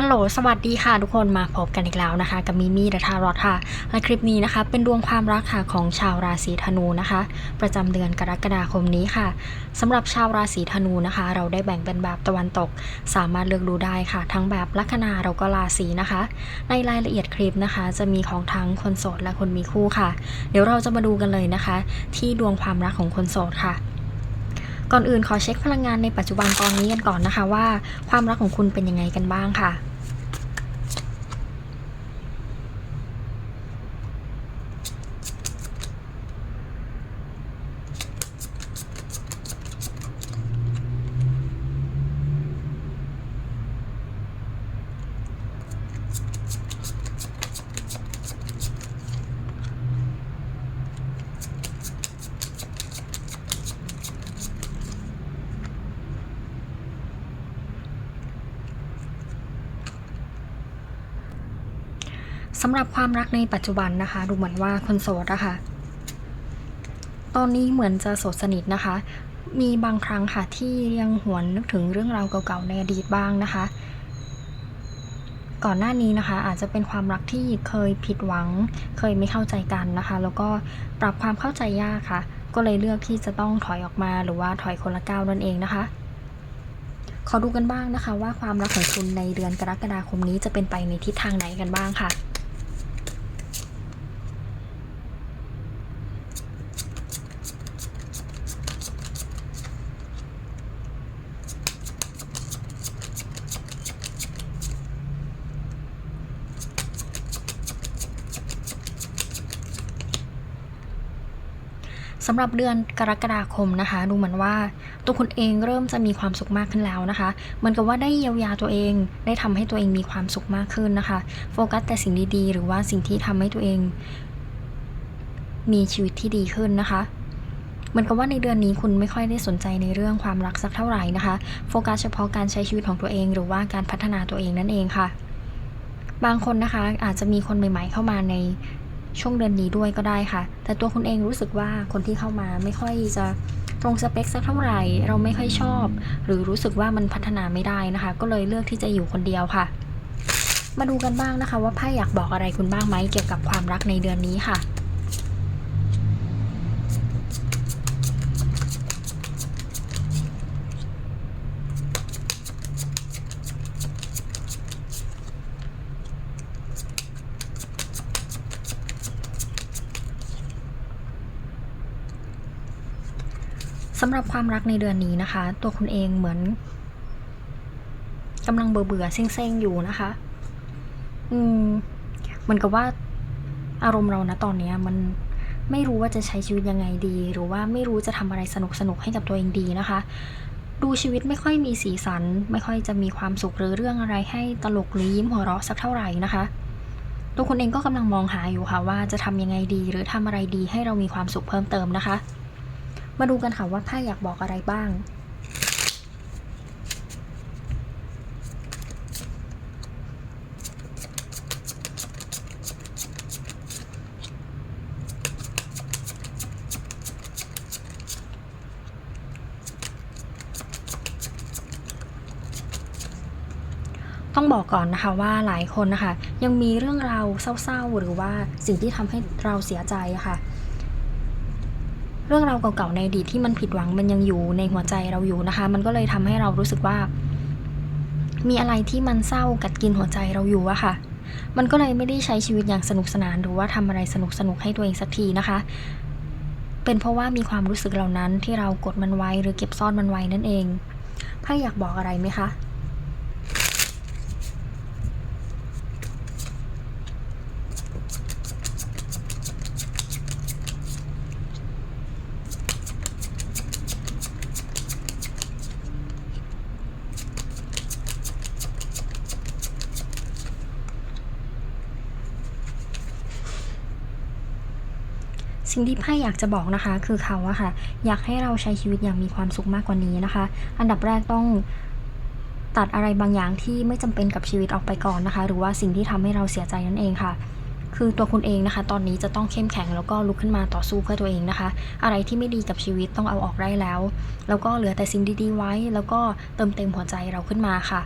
ฮัลโหล สวัสดีค่ะทุกคนมาพบกันอีกแล้วนะคะ กับมิมี่เดอะทารอตค่ะ และคลิปนี้นะคะ เป็นดวงความรักค่ะของชาวราศีธนูนะคะ ประจำเดือนกรกฎาคมนี้ค่ะสำหรับชาวราศีธนูนะคะ เราได้แบ่งเป็นแบบตะวันตก สามารถเลือกดูได้ค่ะ ทั้งแบบลัคนาเราก็ราศีนะคะ ในรายละเอียดคลิปนะคะ จะมีของทั้งคนโสดและคนมีคู่ค่ะ เดี๋ยวเราจะมาดูกันเลยนะคะ ที่ดวงความรักของคนโสดค่ะ ก่อนอื่นขอเช็คพลังงานในปัจจุบันตอนนี้กันก่อนนะคะว่า ความรักของคุณเป็นยังไงกันบ้างค่ะ สำหรับความรักในปัจจุบันนะคะ ดูเหมือนว่าคนโสดอะคะ ตอนนี้เหมือนจะโสดสนิทนะคะ มีบางครั้งค่ะที่ยังหวนนึกถึงเรื่องราวเก่าๆในอดีตบ้างนะคะ ก่อนหน้านี้นะคะ อาจจะเป็นความรักที่เคยผิดหวัง เคยไม่เข้าใจกันนะคะ แล้วก็ปรับความเข้าใจยากค่ะ ก็เลยเลือกที่จะต้องถอยออกมาหรือว่าถอยคนละก้าวนั่นเองนะคะขอดูกันบ้างนะคะว่าความรักของคุณในเดือนกรกฎาคมนี้จะเป็นไปในทิศทางไหนกันบ้างค่ะ สำหรับเดือนกรกฎาคมนะคะ ดูเหมือนว่าตัวคุณเองเริ่มจะมีความสุขมากขึ้นแล้วนะคะ เหมือนกับว่าได้เยียวยาตัวเอง ได้ทำให้ตัวเองมีความสุขมากขึ้นนะคะ โฟกัสแต่สิ่งดีๆ หรือว่าสิ่งที่ทำให้ตัวเอง มีชีวิตที่ดีขึ้นนะคะเหมือนกับว่าในเดือนนี้คุณไม่ค่อยได้สนใจในเรื่องความรักสักเท่าไหร่นะคะ โฟกัสเฉพาะการใช้ชีวิตของตัวเอง หรือว่าการพัฒนาตัวเองนั่นเองค่ะ บางคนนะคะอาจจะมีคนใหม่ ๆ เข้ามาใน ช่วงเดือนนี้ด้วยก็ได้ค่ะ แต่ตัวคุณเองรู้สึกว่าคนที่เข้ามาไม่ค่อยจะตรงสเปคสักเท่าไหร่ เราไม่ค่อยชอบ หรือรู้สึกว่ามันพัฒนาไม่ได้นะคะ ก็เลยเลือกที่จะอยู่คนเดียวค่ะ มาดูกันบ้างนะคะ ว่าไพ่อยากบอกอะไรคุณบ้างไหมเกี่ยวกับความรักในเดือนนี้ค่ะ สำหรับความรักในเดือนนี้นะคะ ตัวคุณเองเหมือนกำลังเบื่อเบื่อๆเซ็งๆอยู่นะคะ อืมเหมือนกับว่าอารมณ์เรานะตอนนี้มันไม่รู้ว่าจะใช้ชีวิตยังไงดี หรือว่าไม่รู้จะทำอะไรสนุกๆให้กับตัวเองดีนะคะ ดูชีวิตไม่ค่อยมีสีสัน ไม่ค่อยจะมีความสุขหรือเรื่องอะไรให้ตลกหรือยิ้มหัวเราะสักเท่าไหร่นะคะ ตัวคุณเองก็กำลังมองหาอยู่ค่ะว่าจะทำยังไงดี หรือทำอะไรดีให้เรามีความสุขเพิ่มเติมนะคะ มาดูกันค่ะว่าไพ่อยากบอกอะไรบ้าง ต้องบอกก่อนนะคะว่าหลายคนนะคะ ยังมีเรื่องราวเศร้าๆ หรือว่าสิ่งที่ทำให้เราเสียใจะค่ะ เรื่องราวเก่าๆในอดีตที่มันผิดหวังมันยังอยู่ในหัวใจเราอยู่นะคะ มันก็เลยทำให้เรารู้สึกว่า มีอะไรที่มันเศร้ากัดกินหัวใจเราอยู่อะค่ะ มันก็เลยไม่ได้ใช้ชีวิตอย่างสนุกสนาน หรือว่าทำอะไรสนุกๆให้ตัวเองสักทีนะคะ เป็นเพราะว่ามีความรู้สึกเหล่านั้นที่เรากดมันไว้หรือเก็บซ่อนมันไว้นั่นเองไพ่อยากบอกอะไรไหมคะ สิ่งที่ไพ่อยากจะบอกนะคะ คือเขาอะค่ะ อยากให้เราใช้ชีวิตอย่างมีความสุขมากกว่านี้นะคะ อันดับแรกต้องตัดอะไรบางอย่างที่ไม่จำเป็นกับชีวิตออกไปก่อนนะคะ หรือว่าสิ่งที่ทำให้เราเสียใจนั่นเองค่ะ คือตัวคุณเองนะคะ ตอนนี้จะต้องเข้มแข็งแล้วก็ลุกขึ้นมาต่อสู้เพื่อตัวเองนะคะ อะไรที่ไม่ดีกับชีวิตต้องเอาออกได้แล้ว แล้วก็เหลือแต่สิ่งดีๆไว้ แล้วก็เติมเต็มหัวใจเราขึ้นมาค่ะ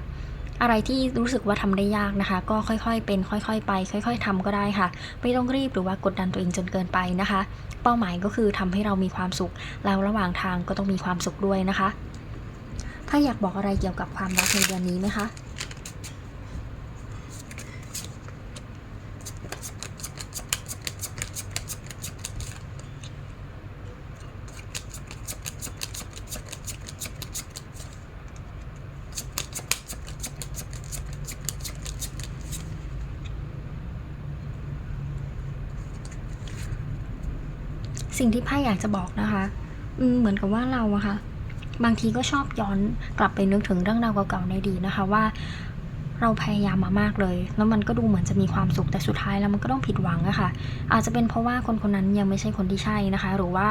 อะไรที่รู้สึกว่าทำได้ยากนะคะ ก็ค่อยๆ เป็นค่อยๆ ไป ค่อย ๆทำก็ได้ค่ะ ไม่ต้องรีบหรือว่ากดดันตัวเองจนเกินไปนะคะ เป้าหมายก็คือทำให้เรามีความสุข แล้วระหว่างทางก็ต้องมีความสุขด้วยนะคะ ถ้าอยากบอกอะไรเกี่ยวกับความรักในเดือนนี้ไหมคะ สิ่งที่ไพ่อยากจะบอกนะคะ อืมเหมือนกับว่าเราอะค่ะ บางทีก็ชอบย้อนกลับไปนึกถึงเรื่องราวเก่าๆในดีนะคะว่าเราพยายามมามากเลย แล้วมันก็ดูเหมือนจะมีความสุข แต่สุดท้ายแล้วมันก็ต้องผิดหวังอะค่ะ อาจจะเป็นเพราะว่าคนคนนั้นยังไม่ใช่คนที่ใช่นะคะ หรือว่า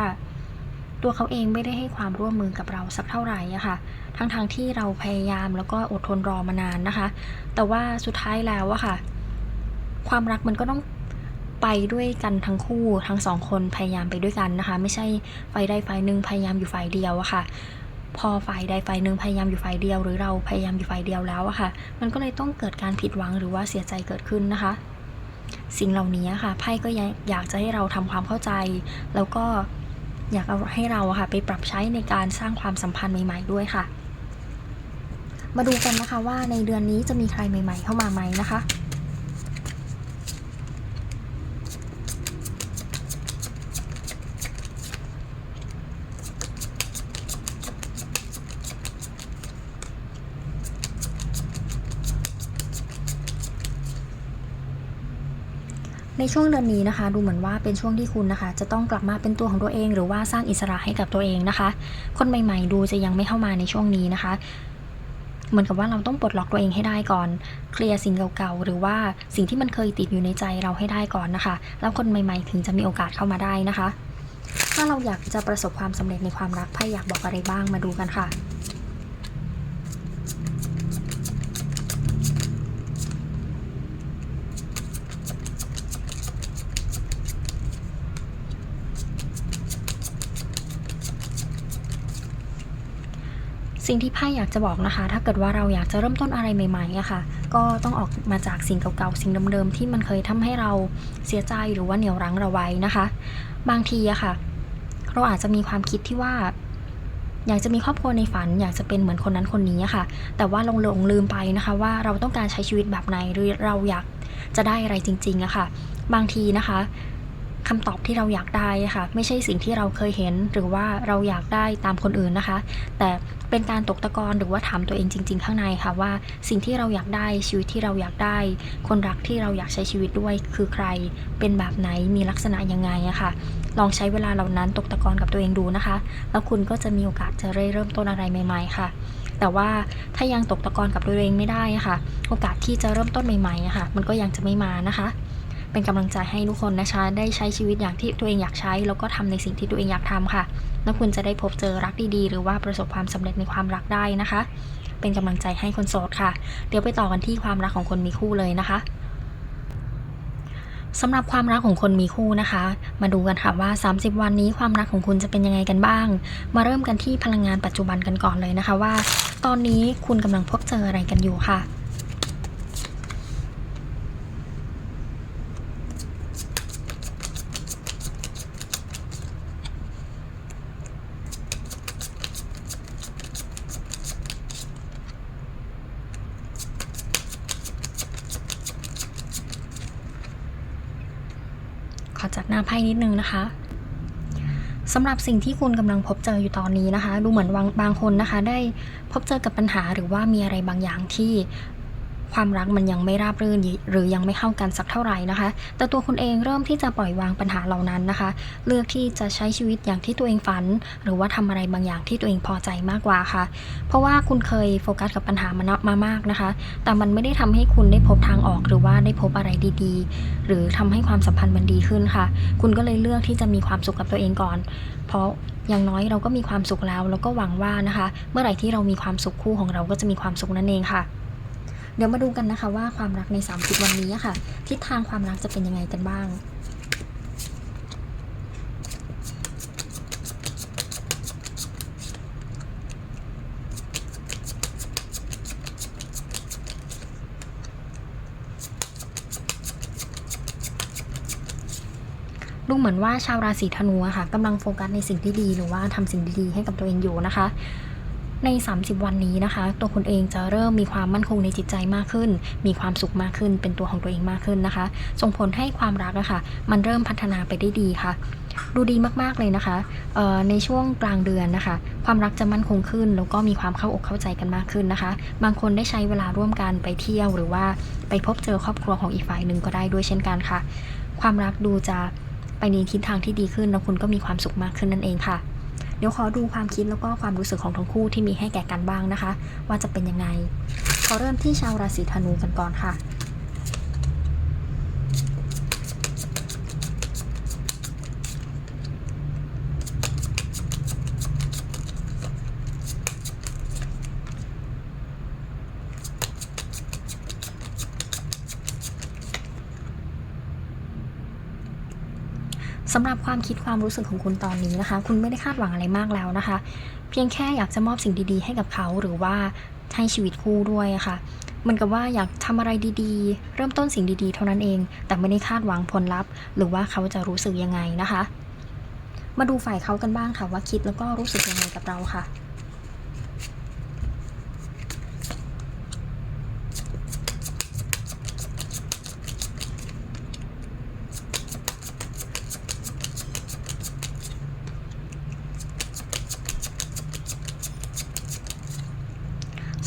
ตัวเขาเองไม่ได้ให้ความร่วมมือกับเราสักเท่าไหร่อะค่ะ ทั้งๆทที่เราพยายามแล้วก็อดทนรอมานานนะคะ แต่ว่าสุดท้ายแล้วอะค่ะ ความรักมันก็ต้อง ไปด้วยกันทั้งคู่ทั้งสองคนพยายามไปด้วยกันนะคะ ไม่ใช่ฝ่ายใดฝ่ายหนึ่งพยายามอยู่ฝ่ายเดียวอะค่ะพอฝ่ายใดฝ่ายหนึ่งพยายามอยู่ฝ่ายเดียว หรือเราพยายามอยู่ฝ่ายเดียวแล้วอะค่ะ มันก็เลยต้องเกิดการผิดหวังหรือว่าเสียใจเกิดขึ้นนะคะ สิ่งเหล่านี้ค่ะไพ่ก็อยากจะให้เราทำความเข้าใจ แล้วก็อยากเอาให้เราอะค่ะไปปรับใช้ในการสร้างความสัมพันธ์ใหม่ ๆด้วยค่ะ มาดูกันนะคะว่าในเดือนนี้จะมีใครใหม่ ๆ เข้ามาไหมนะคะ ในช่วงเดือนนี้นะคะ ดูเหมือนว่าเป็นช่วงที่คุณนะคะ จะต้องกลับมาเป็นตัวของตัวเอง หรือว่าสร้างอิสระให้กับตัวเองนะคะ คนใหม่ ๆ ดูจะยังไม่เข้ามาในช่วงนี้นะคะเหมือนกับว่าเราต้องปลดล็อกตัวเองให้ได้ก่อน เคลียร์สิ่งเก่าๆ หรือว่าสิ่งที่มันเคยติดอยู่ในใจเราให้ได้ก่อนนะคะ แล้วคนใหม่ๆ ถึงจะมีโอกาสเข้ามาได้นะคะ ถ้าเราอยากจะประสบความสำเร็จในความรักไพ่อยากบอกอะไรบ้างมาดูกันค่ะ สิ่งที่ไพ่อยากจะบอกนะคะ ถ้าเกิดว่าเราอยากจะเริ่มต้นอะไรใหม่ๆอะค่ะ ก็ต้องออกมาจากสิ่งเก่าๆ สิ่งเดิมๆ ที่มันเคยทำให้เราเสียใจหรือว่าเหนี่ยวรั้งเราไว้นะคะ บางทีอะค่ะ เราอาจจะมีความคิดที่ว่าอยากจะมีครอบครัวในฝัน อยากจะเป็นเหมือนคนนั้นคนนี้อะค่ะ แต่ว่าลงหลงลืมไปนะคะ ว่าเราต้องการใช้ชีวิตแบบไหนหรือเราอยากจะได้อะไรจริงๆอะค่ะ บางทีนะคะ คำตอบที่เราอยากได้ค่ะ ไม่ใช่สิ่งที่เราเคยเห็น หรือว่าเราอยากได้ตามคนอื่นนะคะ แต่เป็นการตกตะกอนหรือว่าถามตัวเองจริง ๆ ข้างในค่ะว่าสิ่งที่เราอยากได้ชีวิตที่เราอยากได้ คนรักที่เราอยากใช้ชีวิตด้วยคือใคร เป็นแบบไหนมีลักษณะยังไงอะค่ะ ลองใช้เวลาเหล่านั้นตกตะกอนกับตัวเองดูนะคะ แล้วคุณก็จะมีโอกาสจะเริ่มต้นอะไรใหม่ ๆ ค่ะ แต่ว่าถ้ายังตกตะกอนกับตัวเองไม่ได้ะค่ะ โอกาสที่จะเริ่มต้นใหม่ๆอะค่ะ มันก็ยังจะไม่มานะคะ เป็นกำลังใจให้ทุกคนนะคะ ได้ใช้ชีวิตอย่างที่ตัวเองอยากใช้ แล้วก็ทำในสิ่งที่ตัวเองอยากทำค่ะ แล้วคุณจะได้พบเจอรักดีๆ หรือว่าประสบความสำเร็จในความรักได้นะคะ เป็นกำลังใจให้คนโสดค่ะ เดี๋ยวไปต่อกันที่ความรักของคนมีคู่เลยนะคะสำหรับความรักของคนมีคู่นะคะ มาดูกันค่ะว่า 30 วันนี้ความรักของคุณจะเป็นยังไงกันบ้าง มาเริ่มกันที่พลังงานปัจจุบันกันก่อนเลยนะคะว่า ตอนนี้คุณกำลังพบเจออะไรกันอยู่ค่ะ ขอจัดหน้าไพ่นิดนึงนะคะสำหรับสิ่งที่คุณกำลังพบเจออยู่ตอนนี้นะคะ ดูเหมือนบางบางคนนะคะ ได้พบเจอกับปัญหาหรือว่ามีอะไรบางอย่างที่ ความรักมันยังไม่ราบรื่นหรือยังไม่เข้ากันสักเท่าไหร่นะคะ แต่ตัวคุณเองเริ่มที่จะปล่อยวางปัญหาเหล่านั้นนะคะ เลือกที่จะใช้ชีวิตอย่างที่ตัวเองฝัน หรือว่าทำอะไรบางอย่างที่ตัวเองพอใจมากกว่าค่ะ เพราะว่าคุณเคยโฟกัสกับปัญหามามามากนะคะ แต่มันไม่ได้ทำให้คุณได้พบทางออกหรือว่าได้พบอะไรดีๆ หรือทำให้ความสัมพันธ์มันดีขึ้นค่ะ คุณก็เลยเลือกที่จะมีความสุขกับตัวเองก่อน เพราะอย่างน้อยเราก็มีความสุขแล้ว แล้วก็หวังว่านะคะ เมื่อไหร่ที่เรามีความสุขคู่ของเราก็จะมีความสุขนั่นเองค่ะ ดี๋ยวมาดูกันนะคะว่าความรักใน 30 วันนี้ค่ะ ทิศทางความรักจะเป็นยังไงกันบ้างดูเหมือนว่าชาวราศีธนูค่ะกำลังโฟกัสในสิ่งที่ดีหรือว่าทำสิ่งดีๆให้กับตัวเองอยู่นะคะ ใน 30 วันนี้นะคะ ตัวคุณเองจะเริ่มมีความมั่นคงในจิตใจมากขึ้น มีความสุขมากขึ้น เป็นตัวของตัวเองมากขึ้นนะคะ ส่งผลให้ความรักอะค่ะ มันเริ่มพัฒนาไปได้ดีค่ะ ดูดีมากๆเลยนะคะในช่วงกลางเดือนนะคะ ความรักจะมั่นคงขึ้น แล้วก็มีความเข้าอกเข้าใจกันมากขึ้นนะคะ บางคนได้ใช้เวลาร่วมกันไปเที่ยวหรือว่าไปพบเจอครอบครัวของอีกฝ่ายหนึ่งก็ได้ด้วยเช่นกันค่ะ ความรักดูจะไปในทิศทางที่ดีขึ้นแล้วคุณก็มีความสุขมากขึ้นนั่นเองค่ะ เดี๋ยวขอดูความคิดแล้วก็ความรู้สึกของทั้งคู่ที่มีให้แก่กันบ้างนะคะ ว่าจะเป็นยังไงขอเริ่มที่ชาวราศีธนูกันก่อนค่ะ ความคิดความรู้สึกของคุณตอนนี้นะคะ คุณไม่ได้คาดหวังอะไรมากแล้วนะคะ เพียงแค่อยากจะมอบสิ่งดีๆ ให้กับเขาหรือว่าให้ชีวิตคู่ด้วยะค่ะเหมือนกับว่าอยากทำอะไรดีๆ เริ่มต้นสิ่งดีๆ เท่านั้นเอง แต่ไม่ได้คาดหวังผลลัพธ์ หรือว่าเขาจะรู้สึกยังไงนะคะ มาดูฝ่ายเขากันบ้างค่ะว่าคิดแล้วก็รู้สึกยังไงกับเราค่ะ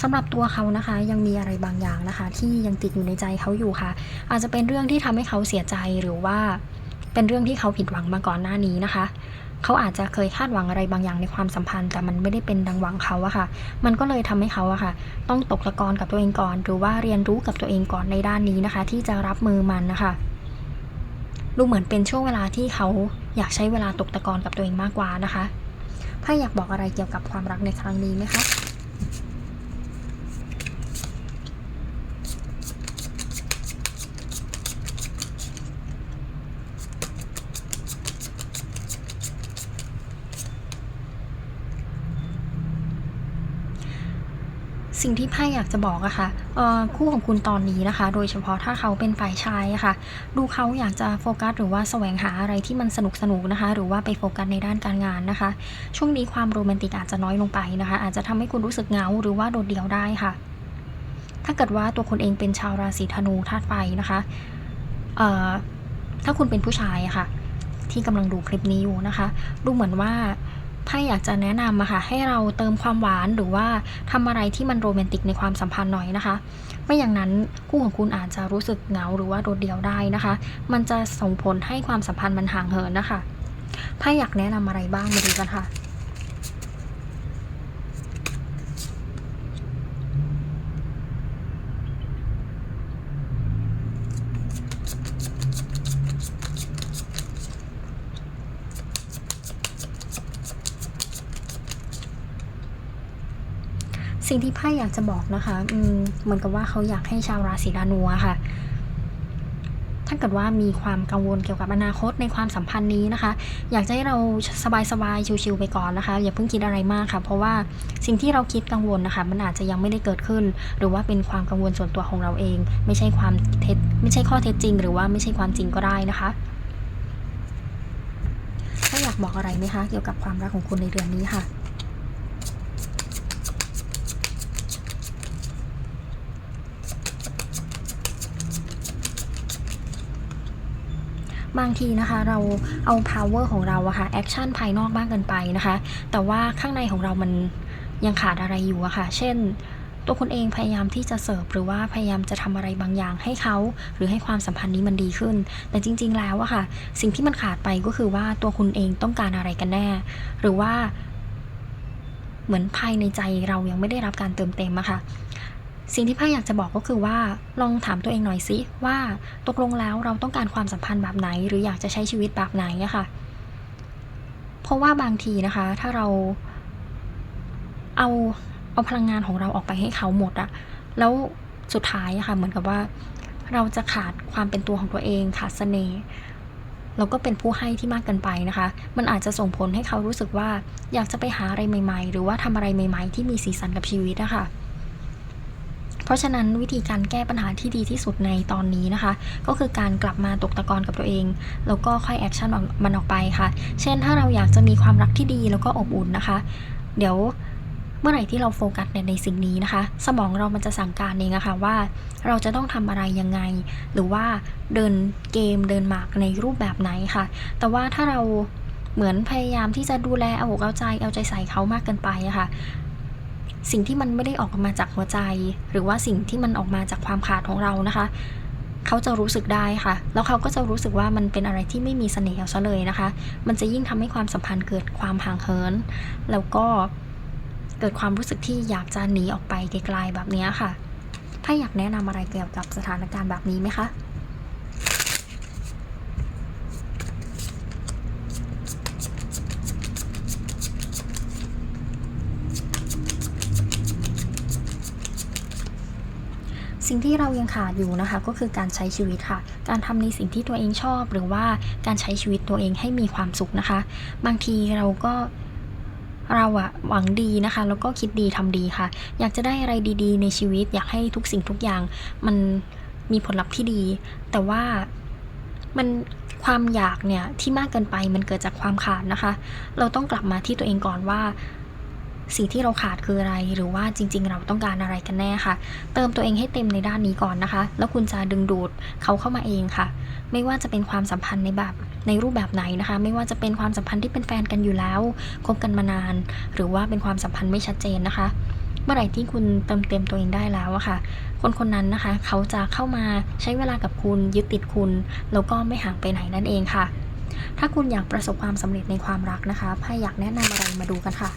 สำ หรับตัวเขานะคะ ยังมีอะไรบางอย่างนะคะ ที่ยังติดอยู่ในใจเขาอยู่ค่ะ อาจจะเป็นเรื่องที่ทำให้เขาเสียใจหรือว่า เป็นเรื่องที่เขาผิดหวังมาก่อนหน้านี้นะคะเขาอาจจะเคยคาดหวังอะไรบางอย่างในความสัมพันธ์ แต่มันไม่ได้เป็นดังหวังเขาอะค่ะ มันก็เลยทำให้เขาอะค่ะ ต้องตกตะกอนกับตัวเองก่อน หรือว่าเรียนรู้กับตัวเองก่อนในด้านนี้นะคะ ที่จะรับมือมันนะคะดูเหมือนเป็นช่วงเวลาที่เขาอยากใช้เวลาตกตะกอนกับตัวเองมากกว่านะคะไพ่อยากบอกอะไรเกี่ยวกับความรักในครั้งนี้ไหมคะ สิ่งที่ไพ่อยากจะบอกอะค่ะเอ่อคู่ของคุณตอนนี้นะคะ โดยเฉพาะถ้าเขาเป็นฝ่ายชายอะค่ะ ดูเขาอยากจะโฟกัส หรือว่าแสวงหาอะไรที่มันสนุกสนุกนะคะ หรือว่าไปโฟกัสในด้านการงานนะคะ ช่วงนี้ความโรแมนติกอาจจะน้อยลงไปนะคะ อาจจะทำให้คุณรู้สึกเหงาหรือว่าโดดเดี่ยวได้ค่ะ ถ้าเกิดว่าตัวคุณเองเป็นชาวราศีธนูธาตุไฟนะคะถ้าคุณเป็นผู้ชายอะค่ะ ที่กำลังดูคลิปนี้อยู่นะคะ ดูเหมือนว่า ไพ่อยากจะแนะนำอะค่ะให้เราเติมความหวานหรือว่าทำอะไรที่มันโรแมนติกในความสัมพันธ์หน่อยนะคะ ไม่อย่างนั้นคู่ของคุณอาจจะรู้สึกเหงาหรือว่าโดดเดี่ยวได้นะคะ มันจะส่งผลให้ความสัมพันธ์มันห่างเหินนะคะไพ่อยากแนะนำอะไรบ้างมาดูกันค่ะ สิ่งที่ไพ่อยากจะบอกนะคะอืมเหมือนกับว่าเขาอยากให้ชาวราศีธนูค่ะ ถ้าเกิดว่ามีความกังวลเกี่ยวกับอนาคตในความสัมพันธ์นี้นะคะ อยากจะให้เราสบายๆชิวๆไปก่อนนะคะ อย่าเพิ่งคิดอะไรมากค่ะ เพราะว่าสิ่งที่เราคิดกังวลนะคะ มันอาจจะยังไม่ได้เกิดขึ้น หรือว่าเป็นความกังวลส่วนตัวของเราเอง ไม่ใช่ความเท็จไม่ใช่ข้อเท็จจริง หรือว่าไม่ใช่ความจริงก็ได้นะคะถ้าอยากบอกอะไรไหมคะ เกี่ยวกับความรักของคุณในเดือนนี้ค่ะ บางทีนะคะเราเอา power ของเราอะค่ะ action ภายนอกมากเกินไปนะคะ แต่ว่าข้างในของเรามันยังขาดอะไรอยู่อะค่ะ เช่น ตัวคุณเองพยายามที่จะเสิร์ฟหรือว่าพยายามจะทำอะไรบางอย่างให้เขา หรือให้ความสัมพันธ์นี้มันดีขึ้น แต่จริง ๆ แล้วอะค่ะ สิ่งที่มันขาดไปก็คือว่าตัวคุณเองต้องการอะไรกันแน่ หรือว่าเหมือนภายในใจเรายังไม่ได้รับการเติมเต็มอะค่ะ สิ่งที่ไพ่อยากจะบอกก็คือว่าลองถามตัวเองหน่อยสิว่าตกลงแล้วเราต้องการความสัมพันธ์แบบไหน หรืออยากจะใช้ชีวิตแบบไหนอะค่ะ เพราะว่าบางทีนะคะ ถ้าเราเอาเอาพลังงานของเราออกไปให้เขาหมดอะแล้วสุดท้ายอะค่ะ เหมือนกับว่า เราจะขาดความเป็นตัวของตัวเองขาดเสน่ห์เราก็เป็นผู้ให้ที่มากเกินไปนะคะ มันอาจจะส่งผลให้เขารู้สึกว่า อยากจะไปหาอะไรใหม่ ๆ หรือว่าทำอะไรใหม่ ๆ ที่มีสีสันกับชีวิตอะค่ะ เพราะฉะนั้นวิธีการแก้ปัญหาที่ดีที่สุดในตอนนี้นะคะ ก็คือการกลับมาตกตะกอนกับตัวเอง แล้วก็ค่อยแอคชั่นมันออกไปค่ะ เช่นถ้าเราอยากจะมีความรักที่ดีแล้วก็อบอุ่นนะคะ เดี๋ยวเมื่อไหร่ที่เราโฟกัสในสิ่งนี้นะคะ สมองเรามันจะสั่งการเองอะค่ะว่าเราจะต้องทำอะไรยังไง หรือว่าเดินเกมเดินหมากในรูปแบบไหนค่ะ แต่ว่าถ้าเราเหมือนพยายามที่จะดูแลเอาอกเอาใจเอาใจใส่เขามากเกินไปอะค่ะ สิ่งที่มันไม่ได้ออกมาจากหัวใจ หรือว่าสิ่งที่มันออกมาจากความขาดของเรานะคะเขาจะรู้สึกได้ค่ะ แล้วเขาก็จะรู้สึกว่ามันเป็นอะไรที่ไม่มีเสน่ห์เอาซะเลยนะคะ มันจะยิ่งทำให้ความสัมพันธ์เกิดความห่างเหิน แล้วก็เกิดความรู้สึกที่อยากจะหนีออกไปไกลๆแบบนี้ค่ะ ถ้าอยากแนะนำอะไรเกี่ยวกับสถานการณ์แบบนี้ไหมคะ สิ่งที่เรายังขาดอยู่นะคะ ก็คือการใช้ชีวิตค่ะ การทำในสิ่งที่ตัวเองชอบ หรือว่าการใช้ชีวิตตัวเองให้มีความสุขนะคะ บางทีเราก็เราอะหวังดีนะคะ แล้วก็คิดดีทำดีค่ะ อยากจะได้อะไรดี ๆ ในชีวิต อยากให้ทุกสิ่งทุกอย่าง มันมีผลลัพธ์ที่ดี แต่ว่ามันความอยากเนี่ยที่มากเกินไปมันเกิดจากความขาดนะคะ เราต้องกลับมาที่ตัวเองก่อนว่า สิ่งที่เราขาดคืออะไรหรือว่าจริง ๆ เราต้องการอะไรกันแน่ค่ะ เติมตัวเองให้เต็มในด้านนี้ก่อนนะคะ แล้วคุณจะดึงดูดเขาเข้ามาเองค่ะ ไม่ว่าจะเป็นความสัมพันธ์ในแบบในรูปแบบไหนนะคะ ไม่ว่าจะเป็นความสัมพันธ์ที่เป็นแฟนกันอยู่แล้วคบกันมานาน หรือว่าเป็นความสัมพันธ์ไม่ชัดเจนนะคะ เมื่อไหร่ที่คุณเติมเต็มตัวเองได้แล้วอะค่ะ คนคนนั้นนะคะ เขาจะเข้ามาใช้เวลากับคุณยึดติดคุณแล้วก็ไม่ห่างไปไหนนั่นเองค่ะ ถ้าคุณอยากประสบความสำเร็จในความรักนะคะไพ่อยากแนะนำอะไรมาดูกันค่ะ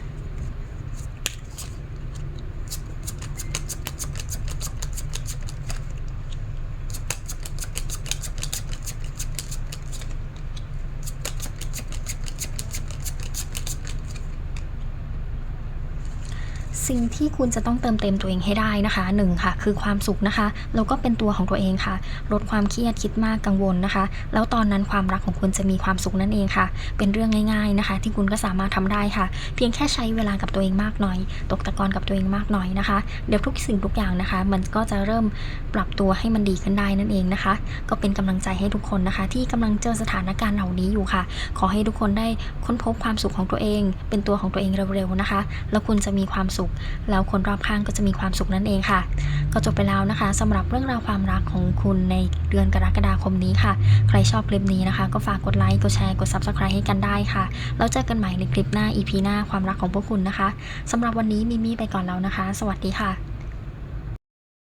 สิ่ง ที่คุณจะต้องเติมเต็มตัวเองให้ได้นะคะหนึ่งค่ะ คือความสุขนะคะแล้วก็เป็นตัวของตัวเองค่ะ ลดความเครียดคิดมากกังวลนะคะ แล้วตอนนั้นความรักของคุณจะมีความสุขนั่นเองค่ะ เป็นเรื่องง่ายๆนะคะ ที่คุณก็สามารถทำได้ค่ะ เพียงแค่ใช้เวลากับตัวเองมากหน่อย ตกตะกอนกับตัวเองมากหน่อยนะคะ เดี๋ยวทุกสิ่งทุกอย่างนะคะ มันก็จะเริ่มปรับตัวให้มันดีขึ้นได้นั่นเองนะคะ ก็เป็นกำลังใจให้ทุกคนนะคะ ที่กำลังเจอสถานการณ์เหล่านี้อยู่ค่ะ ขอให้ทุกคนได้ค้นพบความสุขของตัวเอง เป็นตัวของตัวเองเร็วๆนะคะ แล้วคุณจะมีความสุขแล้วคนรอบข้างก็จะมีความสุขนั่นเองค่ะ ก็จบไปแล้วนะคะสำหรับเรื่องราวความรักของคุณในเดือนกรกฎาคมนี้ค่ะ ใครชอบคลิปนี้นะคะ ก็ฝากกดไลค์กดแชร์กด subscribe ให้กันได้ค่ะแล้วเจอกันใหม่ในคลิปหน้า EP หน้าความรักของพวกคุณนะคะสำหรับวันนี้มิมี่ไปก่อนแล้วนะคะ สวัสดีค่ะ